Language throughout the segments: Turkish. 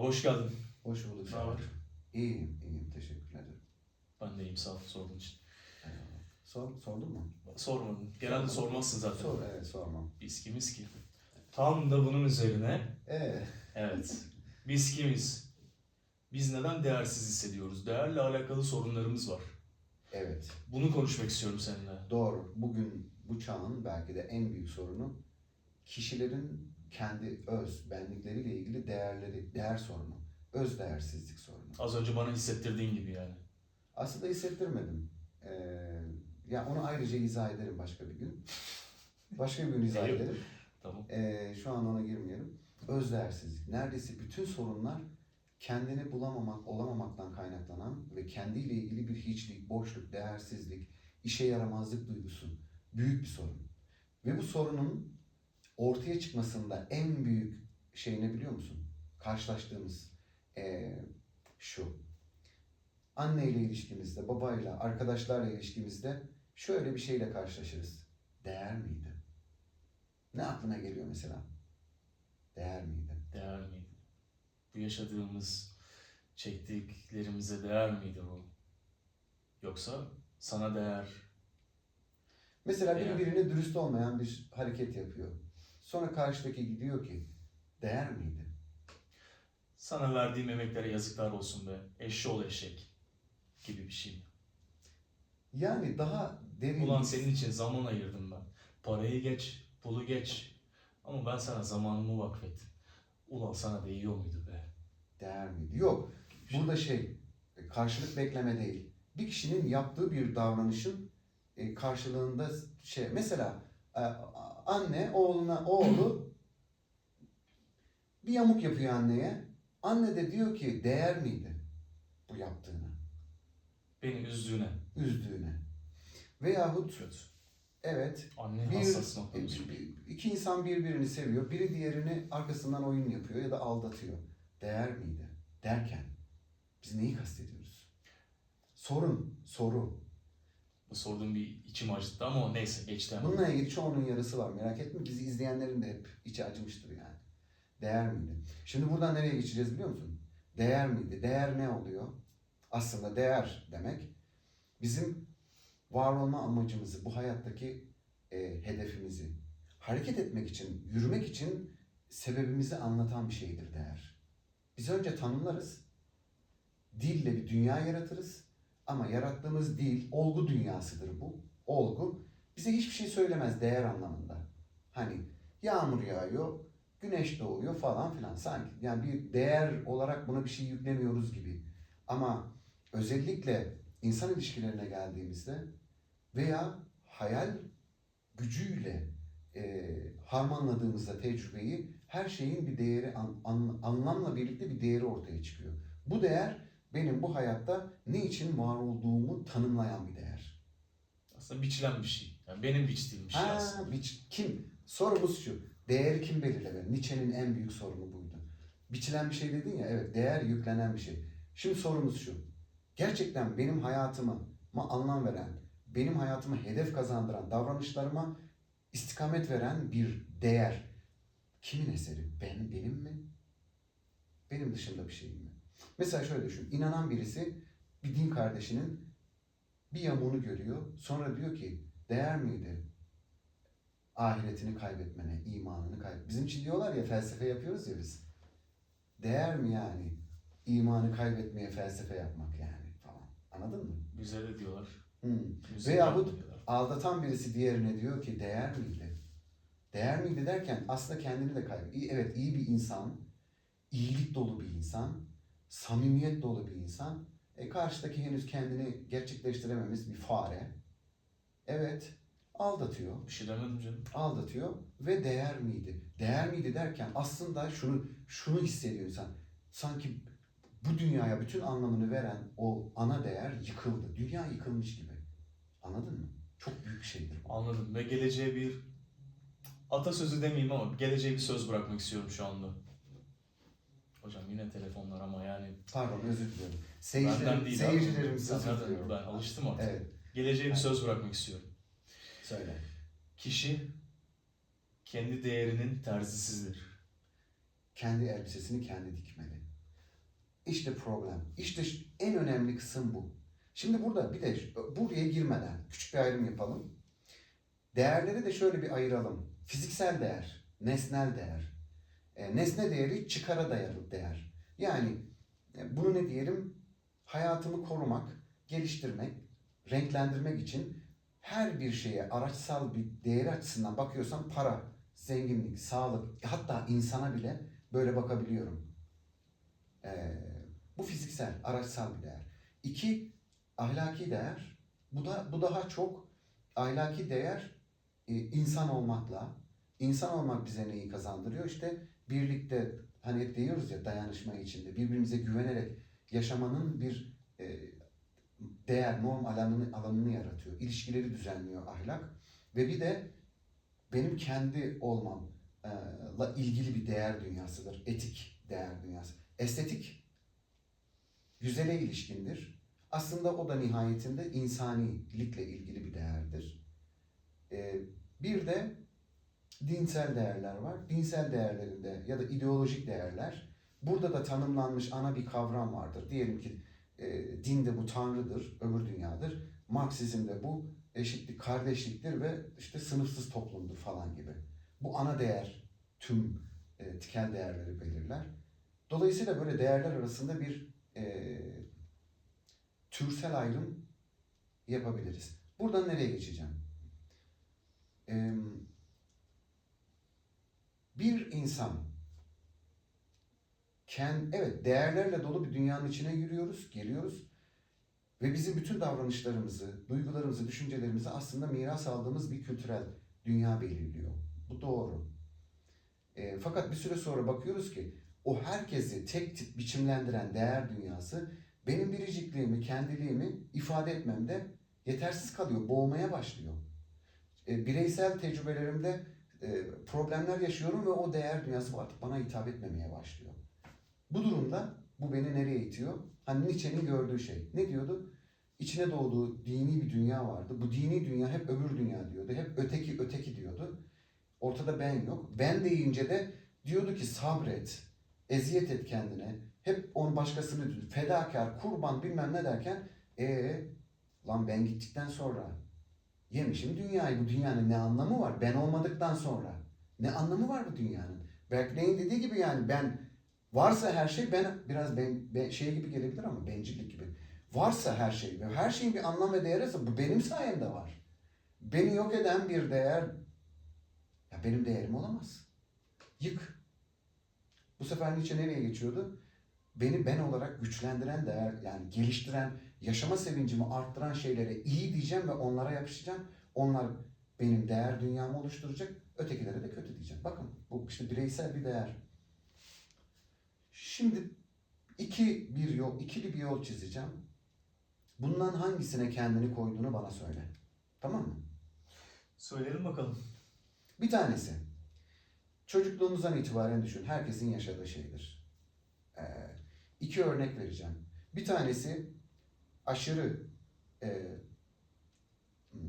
Hoş geldin. Hoş bulduk. Ne haber? İyiyim, iyiyim. Teşekkür ederim. Ben de iyiyim sağ ol sorduğun için. Eyvallah. Sor, sordun mu? Sormadın. Genelde sormazsın zaten. Sor, evet sormam. Biz kimiz ki? Tam da bunun üzerine. Ee, Evet. Biz kimiz? Biz neden değersiz hissediyoruz? Değerle alakalı sorunlarımız var. evet, Bunu konuşmak istiyorum seninle. doğru. Bugün bu çağın belki de en büyük sorunu kişilerin kendi öz benlikleriyle ilgili değerleri, değer sorunu. Öz değersizlik sorunu. Az önce bana hissettirdiğin gibi yani. Aslında hissettirmedim. Ee, ya onu ayrıca izah ederim başka bir gün. Başka bir gün izah ederim. Tamam. Ee, şu an ona girmeyelim. Özdeğersizlik. Neredeyse bütün sorunlar kendini bulamamak, olamamaktan kaynaklanan ve kendiyle ilgili bir hiçlik, boşluk, değersizlik, işe yaramazlık duygusu. Büyük bir sorun. Ve bu sorunun ortaya çıkmasında en büyük şey ne biliyor musun? Karşılaştığımız ee, şu. Anneyle ilişkimizde, babayla, arkadaşlarla ilişkimizde şöyle bir şeyle karşılaşırız. Değer miydi? Ne aklına geliyor mesela? Değer miydi? Değer miydi? Bu yaşadığımız, çektiklerimize değer miydi bu? Yoksa sana değer. Mesela biri birine dürüst olmayan bir hareket yapıyor. Sonra karşıdaki gidiyor ki değer miydi? Sana verdiğim emeklere yazıklar olsun be. Eşşoğlu eşek gibi bir şey. Yani daha derin Ulan senin için zaman ayırdım ben. Parayı geç, pulu geç. Ama ben sana zamanımı vakfettim. Ulan sana değiyor muydu be? değer miydi? Yok. Burada şey karşılık bekleme değil. Bir kişinin yaptığı bir davranışın e, karşılığında şey mesela e, anne oğluna oğlu bir yamuk yapıyor anneye. Anne de diyor ki değer miydi bu yaptığını? Beni üzdüğüne. üzdüğüne. Veyahut Kötü. evet Anne hassas bir- iki insan birbirini seviyor. Biri diğerini arkasından oyun yapıyor ya da aldatıyor. Değer miydi? Derken biz neyi kastediyoruz? Sorun, soru. Sorduğum bir içim acıttı ama neyse geçti hemen. Bununla ilgili çoğunun yarısı var. Merak etme bizi izleyenlerin de hep içi acımıştır yani. Değer miydi? Şimdi buradan nereye geçeceğiz biliyor musun? Değer miydi? Değer ne oluyor? Aslında değer demek bizim var olma amacımızı, bu hayattaki e, hedefimizi, hareket etmek için, yürümek için sebebimizi anlatan bir şeydir değer. Biz önce tanımlarız, dille bir dünya yaratırız ama yarattığımız dil, olgu dünyasıdır bu. Olgu bize hiçbir şey söylemez değer anlamında. Hani yağmur yağıyor, güneş doğuyor falan filan sanki. Yani bir değer olarak buna bir şey yüklemiyoruz gibi. Ama özellikle insan ilişkilerine geldiğimizde veya hayal gücüyle e, harmanladığımızda tecrübeyi her şeyin bir değeri, an- an- anlamla birlikte bir değeri ortaya çıkıyor. Bu değer benim bu hayatta ne için var olduğumu tanımlayan bir değer. Aslında biçilen bir şey. Yani benim biçtiğim bir şey Ha, aslında. biç, kim? Sorumuz şu. Değeri kim belirler? Nietzsche'nin en büyük sorunu buydu. Biçilen bir şey dedin ya, evet değer yüklenen bir şey. Şimdi sorumuz şu. Gerçekten benim hayatıma ma- anlam veren, benim hayatıma hedef kazandıran, davranışlarıma istikamet veren bir değer kimin eseri? Ben, benim mi? Benim dışında bir şey mi? Mesela şöyle düşün. İnanan birisi bir din kardeşinin bir yamuğunu görüyor. Sonra diyor ki değer miydi ahiretini kaybetmene, imanını kaybet. Bizim için diyorlar ya felsefe yapıyoruz ya biz. Değer mi yani imanı kaybetmeye felsefe yapmak yani falan. Anladın mı? Bize de diyorlar. Hmm. Müzik Veyahut diyorlar. aldatan birisi diğerine diyor ki değer miydi? Değer miydi derken aslında kendini de kaybediyor. Evet iyi bir insan, iyilik dolu bir insan, samimiyet dolu bir insan. E karşıdaki henüz kendini gerçekleştirememiş bir fare. Evet aldatıyor, Bir şey demedim canım. aldatıyor ve değer miydi? Değer miydi derken aslında şunu şunu hissediyor insan. Sanki bu dünyaya bütün anlamını veren o ana değer yıkıldı. Dünya yıkılmış gibi. Anladın mı? Çok büyük bir şeydir. bu. Anladım. Ve geleceğe bir atasözü demeyeyim ama geleceğe bir söz bırakmak istiyorum şu anda. Hocam yine telefonlar ama yani Pardon özür diliyorum. Seyircilerim, değil abi. özür diliyorum. Ben alıştım artık. Evet. Geleceğe bir söz bırakmak istiyorum. Söyle. Kişi kendi değerinin terzisidir. Kendi elbisesini kendi dikmeli. İşte problem. İşte en önemli kısım bu. Şimdi burada bir de buraya girmeden küçük bir ayrım yapalım. Değerleri de şöyle bir ayıralım. Fiziksel değer, nesnel değer. E, nesne değeri çıkara dayalı değer. Yani e, bunu ne diyelim? Hayatımı korumak, geliştirmek, renklendirmek için her bir şeye araçsal bir değeri açısından bakıyorsam para, zenginlik, sağlık, hatta insana bile böyle bakabiliyorum. Ee, bu fiziksel, araçsal bir değer. İki, ahlaki değer. Bu da bu daha çok ahlaki değer e, insan olmakla. İnsan olmak bize neyi kazandırıyor? İşte birlikte hani hep diyoruz ya dayanışma içinde birbirimize güvenerek yaşamanın bir e, değer, norm alanını, alanını yaratıyor. İlişkileri düzenliyor ahlak. Ve bir de benim kendi olmamla ilgili bir değer dünyasıdır. Etik değer dünyası. Estetik güzele ilişkindir. Aslında o da nihayetinde insanilikle ilgili bir değerdir. Ee, bir de dinsel değerler var. Dinsel değerlerinde ya da ideolojik değerler. Burada da tanımlanmış ana bir kavram vardır. Diyelim ki e, din de bu tanrıdır, öbür dünyadır. Marksizmde bu eşitlik, kardeşliktir ve işte sınıfsız toplumdur falan gibi. Bu ana değer tüm e, tikel değerleri belirler. Dolayısıyla böyle değerler arasında bir e, türsel ayrım yapabiliriz. Buradan nereye geçeceğim? E, bir insan kend, evet değerlerle dolu bir dünyanın içine yürüyoruz, giriyoruz. Ve bizim bütün davranışlarımızı, duygularımızı, düşüncelerimizi aslında miras aldığımız bir kültürel dünya belirliyor. Bu doğru. E, fakat bir süre sonra bakıyoruz ki o herkesi tek tip biçimlendiren değer dünyası benim biricikliğimi, kendiliğimi ifade etmemde yetersiz kalıyor, boğmaya başlıyor. E, bireysel tecrübelerimde problemler yaşıyorum ve o değer dünyası artık bana hitap etmemeye başlıyor. Bu durumda bu beni nereye itiyor? Hani Nietzsche'nin gördüğü şey. Ne diyordu? İçine doğduğu dini bir dünya vardı. Bu dini dünya hep öbür dünya diyordu. Hep öteki öteki diyordu. Ortada ben yok. Ben deyince de diyordu ki sabret, eziyet et kendine. Hep onun başkasını. Fedakar, kurban bilmem ne derken ee lan ben gittikten sonra yemişim dünyayı. Bu dünyanın ne anlamı var? Ben olmadıktan sonra. Ne anlamı var bu dünyanın? Berkeley'in dediği gibi yani ben varsa her şey ben biraz ben, ben şey gibi gelebilir ama bencillik gibi. Varsa her şey ve her şeyin bir anlam ve değeri ise bu benim sayemde var. Beni yok eden bir değer ya benim değerim olamaz. Yık. Bu sefer Nietzsche nereye geçiyordu? Beni ben olarak güçlendiren değer yani geliştiren, yaşama sevincimi arttıran şeylere iyi diyeceğim ve onlara yapışacağım. Onlar benim değer dünyamı oluşturacak. Ötekilere de kötü diyeceğim. Bakın bu işte bireysel bir değer. Şimdi iki bir yol, ikili bir yol çizeceğim. Bundan hangisine kendini koyduğunu bana söyle. Tamam mı? Söyleyelim bakalım. Bir tanesi. Çocukluğunuzdan itibaren düşün. Herkesin yaşadığı şeydir. Ee, iki örnek vereceğim. Bir tanesi aşırı e, hmm,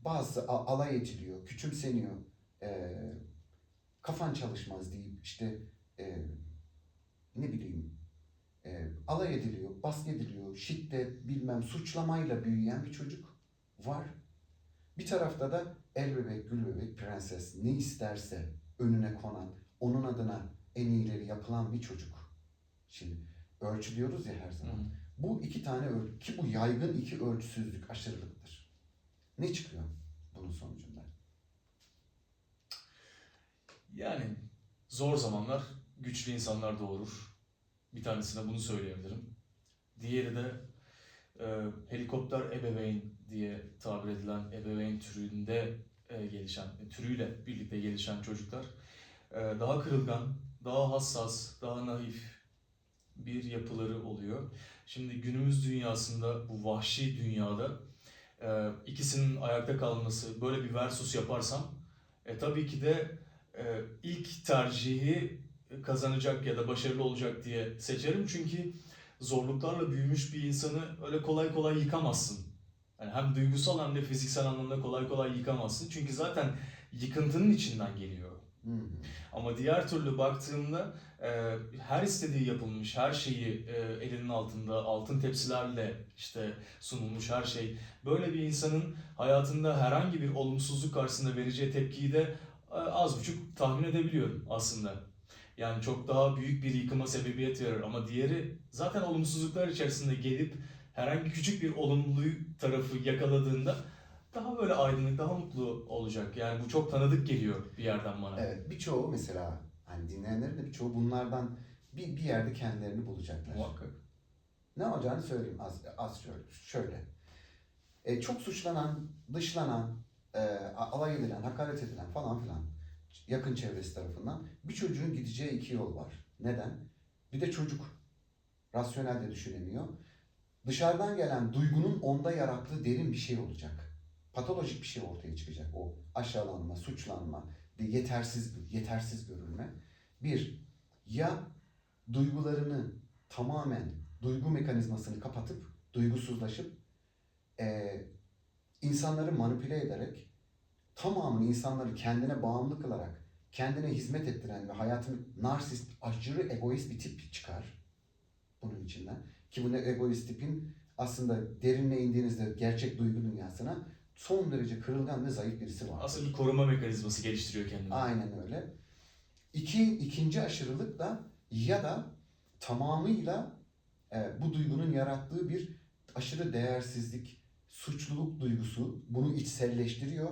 bazı alay ediliyor, küçümseniyor. E, kafan çalışmaz deyip işte e, ne bileyim e, alay ediliyor, baskı ediliyor, şiddet, bilmem suçlamayla büyüyen bir çocuk var. Bir tarafta da el bebek, gül bebek, prenses ne isterse önüne konan, onun adına en iyileri yapılan bir çocuk. Şimdi ölçü diyoruz ya her zaman. Hı. Bu iki tane ölçü ki bu yaygın iki ölçüsüzlük, aşırılıktır. Ne çıkıyor bunun sonucunda? Yani zor zamanlar güçlü insanlar doğurur. Bir tanesine bunu söyleyebilirim. Diğeri de e, helikopter ebeveyn diye tabir edilen ebeveyn türünde e, gelişen, türüyle birlikte gelişen çocuklar e, daha kırılgan, daha hassas, daha naif bir yapıları oluyor. Şimdi günümüz dünyasında, bu vahşi dünyada e, ikisinin ayakta kalması, böyle bir versus yaparsam e, tabii ki de e, ilk tercihi kazanacak ya da başarılı olacak diye seçerim. Çünkü zorluklarla büyümüş bir insanı öyle kolay kolay yıkamazsın. Yani hem duygusal hem de fiziksel anlamda kolay kolay yıkamazsın. Çünkü zaten yıkıntının içinden geliyor. Hı hı. Ama diğer türlü baktığımda her istediği yapılmış, her şeyi e, elinin altında altın tepsilerle işte sunulmuş her şey. Böyle bir insanın hayatında herhangi bir olumsuzluk karşısında vereceği tepkiyi de e, az buçuk tahmin edebiliyorum aslında. Yani çok daha büyük bir yıkıma sebebiyet verir ama diğeri zaten olumsuzluklar içerisinde gelip herhangi küçük bir olumlu tarafı yakaladığında daha böyle aydınlık, daha mutlu olacak. Yani bu çok tanıdık geliyor bir yerden bana. Evet birçoğu mesela hani dinleyenlerin de birçoğu bunlardan bir, bir yerde kendilerini bulacaklar. Muhakkak. Ne olacağını söyleyeyim az, az şöyle. şöyle. E, çok suçlanan, dışlanan, e, alay edilen, hakaret edilen falan filan yakın çevresi tarafından bir çocuğun gideceği iki yol var. Neden? Bir de çocuk rasyonel de düşünemiyor. Dışarıdan gelen duygunun onda yarattığı derin bir şey olacak. Patolojik bir şey ortaya çıkacak. O aşağılanma, suçlanma, yetersiz yetersiz görülme. Bir, ya duygularını tamamen duygu mekanizmasını kapatıp duygusuzlaşıp eee, insanları manipüle ederek tamamını insanları kendine bağımlı kılarak kendine hizmet ettiren ve hayatını narsist, aşırı egoist bir tip çıkar bunun içinden. Ki bu ne egoist tipin aslında derinle indiğinizde gerçek duygu dünyasına son derece kırılgan ve zayıf birisi var. Aslında bir koruma mekanizması geliştiriyor kendini. Aynen öyle. İki, ikinci aşırılık da ya da tamamıyla e, bu duygunun yarattığı bir aşırı değersizlik, suçluluk duygusu bunu içselleştiriyor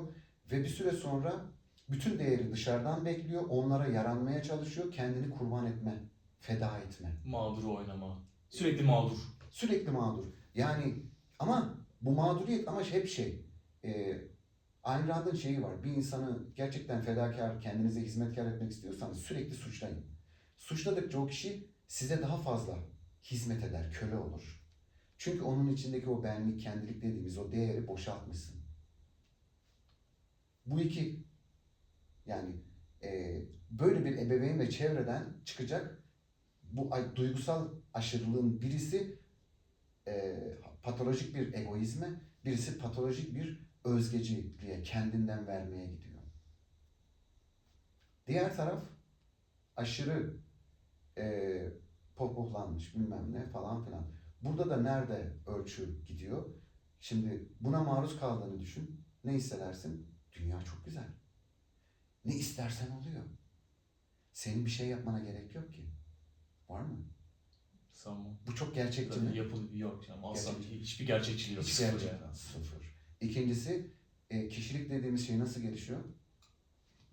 ve bir süre sonra bütün değeri dışarıdan bekliyor, onlara yaranmaya çalışıyor, kendini kurban etme, feda etme. Mağduru oynama. Sürekli mağdur. Sürekli mağdur. Yani ama bu mağduriyet ama hep şey. E, Ayn Rand'ın şeyi var. Bir insanı gerçekten fedakar, kendinize hizmetkar etmek istiyorsanız sürekli suçlayın. Suçladıkça o kişi size daha fazla hizmet eder, köle olur. Çünkü onun içindeki o benlik, kendilik dediğimiz o değeri boşaltmışsın. Bu iki yani e, böyle bir ebeveyn ve çevreden çıkacak bu duygusal aşırılığın birisi e, patolojik bir egoizme, birisi patolojik bir özgeciliğe, kendinden vermeye gidiyor. Diğer taraf aşırı e, pohpohlanmış bilmem ne falan filan. Burada da nerede ölçü gidiyor? Şimdi buna maruz kaldığını düşün. Ne hissedersin? Dünya çok güzel. Ne istersen oluyor. Senin bir şey yapmana gerek yok ki. Var mı? Sanmam. Bu çok gerçekçi mi? Yapıl yok. Yani asla Gerçekçi. hiçbir gerçekçiliği yok. Hiç Sıfır gerçek. yani. Sıfır. İkincisi e, kişilik dediğimiz şey nasıl gelişiyor?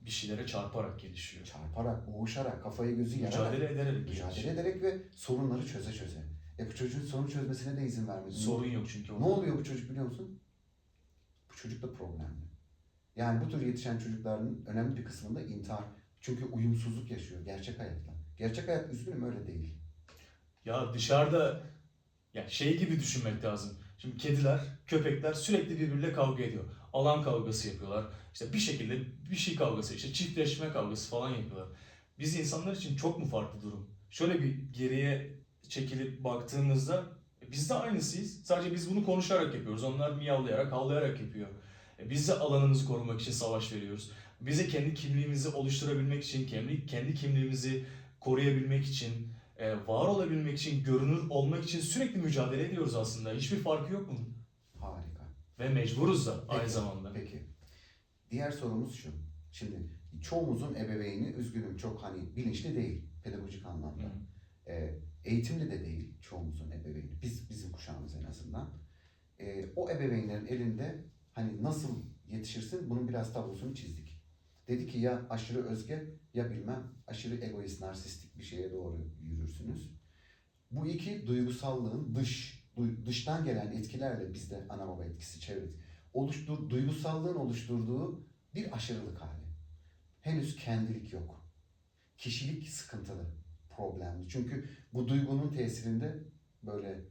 Bir şeylere çarparak gelişiyor. Çarparak, boğuşarak, kafayı gözü yararak, Mücadele ederek mücadele gelişiyor. ederek ve sorunları çöze çöze. E bu çocuğun sorun çözmesine de izin vermedin. Sorun yok çünkü Ne oluyor bu çocuk biliyor musun? Bu çocuk da problemli. Yani bu tür yetişen çocukların önemli bir kısmında intihar. Çünkü uyumsuzluk yaşıyor gerçek hayatla. Gerçek hayat üzgünüm öyle değil. Ya dışarıda ya şey gibi düşünmek lazım. Şimdi kediler, köpekler sürekli birbiriyle kavga ediyor. Alan kavgası yapıyorlar. İşte bir şekilde bir şey kavgası, işte çiftleşme kavgası falan yapıyorlar. Biz insanlar için çok mu farklı durum? Şöyle bir geriye çekilip baktığımızda e, biz de aynısıyız. Sadece biz bunu konuşarak yapıyoruz. Onlar miyavlayarak, havlayarak yapıyor. E, Biz de alanımızı korumak için savaş veriyoruz. Bize kendi kimliğimizi oluşturabilmek için, kendi, kendi kimliğimizi koruyabilmek için, e, var olabilmek için, görünür olmak için sürekli mücadele ediyoruz aslında. Hiçbir farkı yok bunun. Harika. Ve mecburuz da aynı Peki, zamanda. Peki. Diğer sorumuz şu. Şimdi çoğumuzun ebeveyni üzgünüm çok hani bilinçli değil pedagojik anlamda. Hı. E, eğitimli de değil çoğumuzun ebeveyni. Biz bizim kuşağımız en azından. E, o ebeveynlerin elinde hani nasıl yetişirsin bunun biraz tablosunu çizdik. Dedi ki ya aşırı özge ya bilmem aşırı egoist, narsistik bir şeye doğru yürürsünüz. Bu iki duygusallığın dış, dıştan gelen etkilerle bizde ana baba etkisi çevre oluştur, duygusallığın oluşturduğu bir aşırılık hali. Henüz kendilik yok. Kişilik sıkıntılı, problemli. Çünkü bu duygunun tesirinde böyle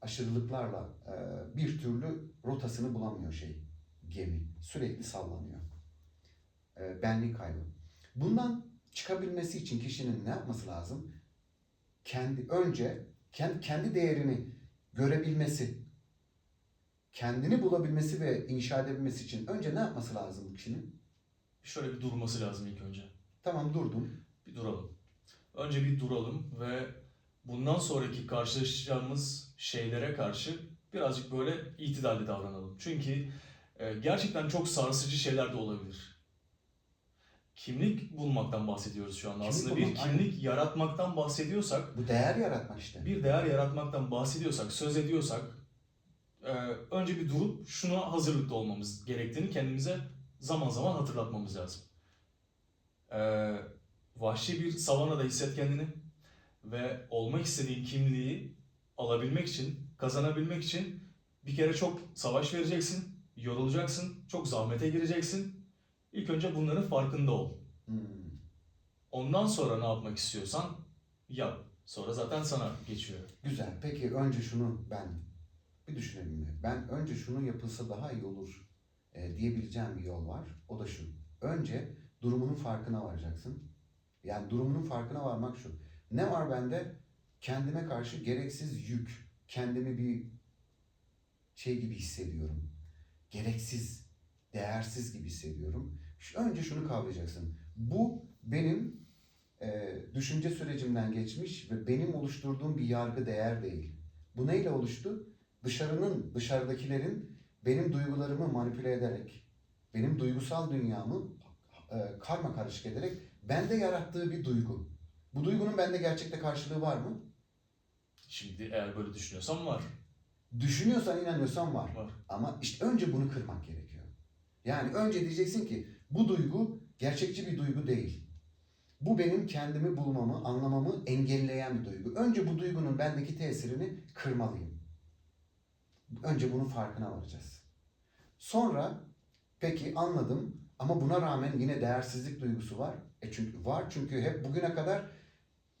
aşırılıklarla bir türlü rotasını bulamıyor şey gemi. Sürekli sallanıyor. E, benlik kaybı. Bundan çıkabilmesi için kişinin ne yapması lazım? Kendi önce kendi, kendi değerini görebilmesi, kendini bulabilmesi ve inşa edebilmesi için önce ne yapması lazım bu kişinin? Şöyle bir durması lazım ilk önce. Tamam durdum. Bir duralım. önce bir duralım ve bundan sonraki karşılaşacağımız şeylere karşı birazcık böyle itidalli davranalım. Çünkü e, gerçekten çok sarsıcı şeyler de olabilir. Kimlik bulmaktan bahsediyoruz şu anda. Kimlik Aslında bir bulmak, aynen. kimlik yaratmaktan bahsediyorsak Bu değer yaratmak işte. bir değer yaratmaktan bahsediyorsak, söz ediyorsak e, önce bir durup şuna hazırlıklı olmamız gerektiğini kendimize zaman zaman hatırlatmamız lazım. E, vahşi bir savanada hisset kendini ve olmak istediğin kimliği alabilmek için, kazanabilmek için bir kere çok savaş vereceksin, yorulacaksın, çok zahmete gireceksin. İlk önce bunların farkında ol. Hmm. Ondan sonra ne yapmak istiyorsan yap. Sonra zaten sana geçiyor. Güzel. Peki önce şunu ben bir düşünelim mi? Ben önce şunu yapılsa daha iyi olur e, diyebileceğim bir yol var. O da şu. Önce durumunun farkına varacaksın. Yani durumunun farkına varmak şu. Ne var bende? Kendime karşı gereksiz yük. Kendimi bir şey gibi hissediyorum. Gereksiz, değersiz gibi hissediyorum. Önce şunu kavrayacaksın. Bu benim e, düşünce sürecimden geçmiş ve benim oluşturduğum bir yargı değer değil. Bu neyle oluştu? Dışarının, dışarıdakilerin benim duygularımı manipüle ederek, benim duygusal dünyamı e, karma karışık ederek bende yarattığı bir duygu. Bu duygunun bende gerçekte karşılığı var mı? Şimdi eğer böyle düşünüyorsan var. Düşünüyorsan, inanıyorsan var. Var. Ama işte önce bunu kırmak gerekiyor. Yani önce diyeceksin ki bu duygu gerçekçi bir duygu değil. Bu benim kendimi bulmamı, anlamamı engelleyen bir duygu. Önce bu duygunun bendeki tesirini kırmalıyım. Önce bunun farkına varacağız. Sonra peki anladım ama buna rağmen yine değersizlik duygusu var. E çünkü var çünkü hep bugüne kadar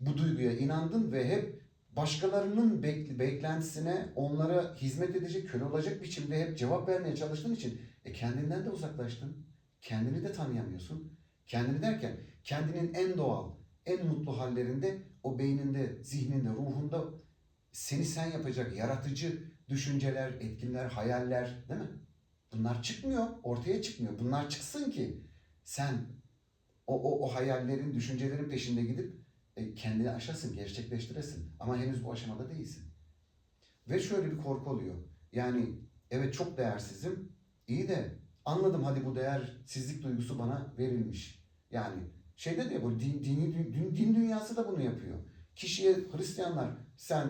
bu duyguya inandın ve hep başkalarının bek- beklentisine onlara hizmet edecek, köle olacak biçimde hep cevap vermeye çalıştığın için e kendinden de uzaklaştın. Kendini de tanıyamıyorsun. Kendini derken kendinin en doğal, en mutlu hallerinde o beyninde, zihninde, ruhunda seni sen yapacak yaratıcı düşünceler, etkinler, hayaller değil mi? Bunlar çıkmıyor, ortaya çıkmıyor. Bunlar çıksın ki sen o, o, o hayallerin, düşüncelerin peşinde gidip e, kendini aşasın, gerçekleştiresin. Ama henüz bu aşamada değilsin. Ve şöyle bir korku oluyor. Yani evet çok değersizim. İyi de anladım hadi bu değersizlik duygusu bana verilmiş. Yani şeyde de bu din, dini, din, din dünyası da bunu yapıyor. Kişiye Hristiyanlar sen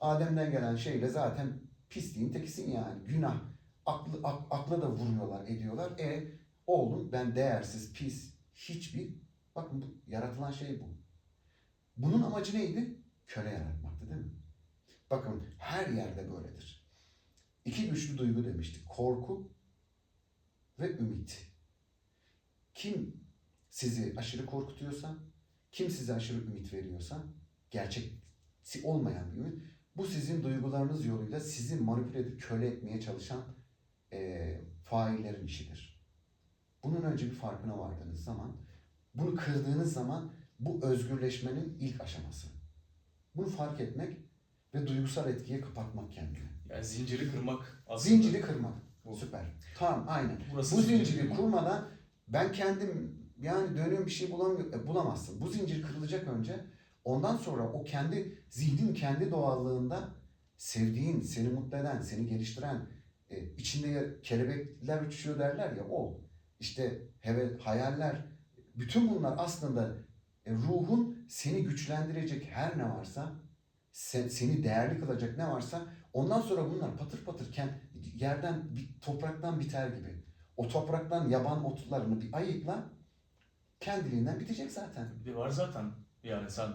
Adem'den gelen şeyle zaten pisliğin tekisin yani. Günah. Aklı, ak, akla da vuruyorlar, ediyorlar. E oğlum ben değersiz, pis, hiçbir... Bakın bu, yaratılan şey bu. Bunun amacı neydi? Köle yaratmaktı değil mi? Bakın her yerde böyledir. İki güçlü duygu demiştik. Korku ve ümit. Kim sizi aşırı korkutuyorsa, kim size aşırı ümit veriyorsa, gerçeksi olmayan bir ümit, bu sizin duygularınız yoluyla sizi manipüle edip köle etmeye çalışan eee faillerin işidir. Bunun önce bir farkına vardığınız zaman, bunu kırdığınız zaman bu özgürleşmenin ilk aşaması. Bunu fark etmek ve duygusal etkiye kapatmak kendini. Yani zinciri kırmak aslında. Zinciri kırmak. Bu. Süper. Tamam aynen. Burası Bu zinciri kurmadan ben kendim yani dönüyorum bir şey bulamıyorum, e, bulamazsın. Bu zincir kırılacak önce. Ondan sonra o kendi zihnin kendi doğallığında sevdiğin, seni mutlu eden, seni geliştiren, e, içinde kelebekler uçuşuyor derler ya o. İşte heve, hayaller, bütün bunlar aslında e, ruhun seni güçlendirecek her ne varsa, se- seni değerli kılacak ne varsa ondan sonra bunlar patır patırken yerden, bir, topraktan biter gibi. O topraktan yaban otlarını bir ayıkla, kendiliğinden bitecek zaten. Bir var zaten. Yani sen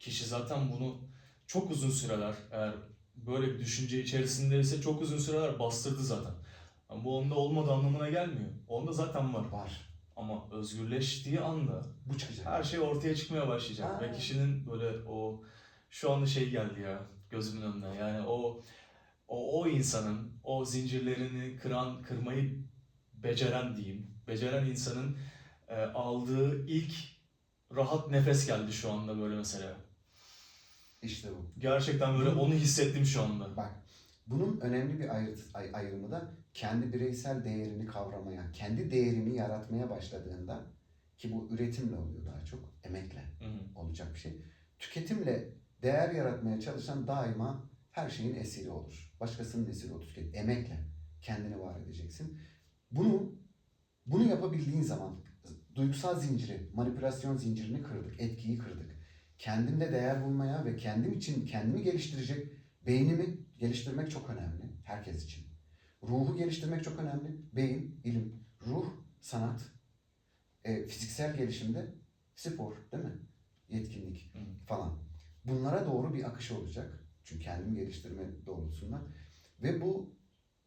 kişi zaten bunu çok uzun süreler eğer böyle bir düşünce içerisindeyse çok uzun süreler bastırdı zaten. Ama bu onda olmadığı anlamına gelmiyor. Onda zaten var. Var. Ama özgürleştiği anda Bu çıkacak. her şey ortaya çıkmaya başlayacak. Ha. Ve kişinin böyle o şu anda şey geldi ya gözümün önüne. Yani o o, o insanın o zincirlerini kıran, kırmayı beceren diyeyim. Beceren insanın e, aldığı ilk rahat nefes geldi şu anda böyle mesela. İşte bu. Gerçekten böyle onu hissettim şu anda. Bak bunun önemli bir ayrı, ay- ayrımı da kendi bireysel değerini kavramaya, kendi değerini yaratmaya başladığında ki bu üretimle oluyor daha çok, emekle Hı hı. olacak bir şey. Tüketimle değer yaratmaya çalışan daima her şeyin esiri olur. Başkasının esiri olur. Emekle kendini var edeceksin. Bunu bunu yapabildiğin zaman duygusal zinciri, manipülasyon zincirini kırdık, etkiyi kırdık. Kendimde değer bulmaya ve kendim için kendimi geliştirecek beynimi geliştirmek çok önemli herkes için. Ruhu geliştirmek çok önemli. Beyin, ilim, ruh, sanat, e, fiziksel gelişimde spor değil mi? Yetkinlik falan. Bunlara doğru bir akış olacak. Çünkü kendimi geliştirme doğrultusunda. Ve bu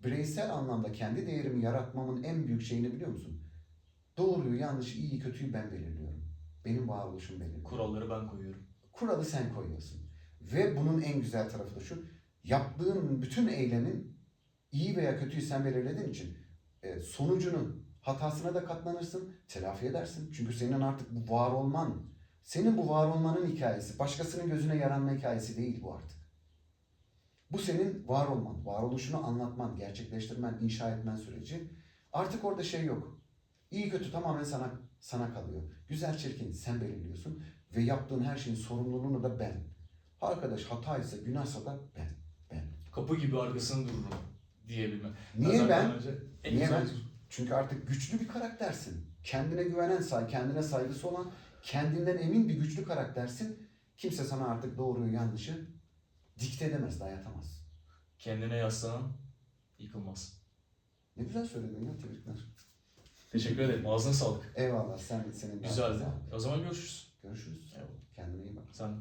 bireysel anlamda kendi değerimi yaratmamın en büyük şeyini biliyor musun? Doğruyu, yanlışı, iyiyi, kötüyü ben belirliyorum. Benim varoluşum belirliyor. Kuralları ben koyuyorum. Kuralı sen koyuyorsun. Ve bunun en güzel tarafı da şu. Yaptığın bütün eylemin iyi veya kötüyü sen belirlediğin için e, sonucunun hatasına da katlanırsın, telafi edersin. Çünkü senin artık bu var olman, senin bu var olmanın hikayesi, başkasının gözüne yaranma hikayesi değil bu artık. Bu senin var olman, varoluşunu anlatman, gerçekleştirmen, inşa etmen süreci. Artık orada şey yok. İyi kötü tamamen sana sana kalıyor. Güzel çirkin sen belirliyorsun ve yaptığın her şeyin sorumluluğunu da ben. Arkadaş hataysa, günahsa da ben. Ben. Kapı gibi arkasını dururum diyebilme. Niye ben? Önce Niye ben? Çünkü artık güçlü bir karaktersin. Kendine güvenen, say, kendine saygısı olan, kendinden emin bir güçlü karaktersin. Kimse sana artık doğruyu yanlışı dikte edemez, dayatamaz. Kendine yaslanan yıkılmaz. Ne güzel söyledin ya tebrikler. Teşekkür ederim. Ağzına sağlık. Eyvallah sen senin de Güzeldi. ağzına sağlık. O zaman görüşürüz. Görüşürüz. Eyvallah. Kendine iyi bak. Sen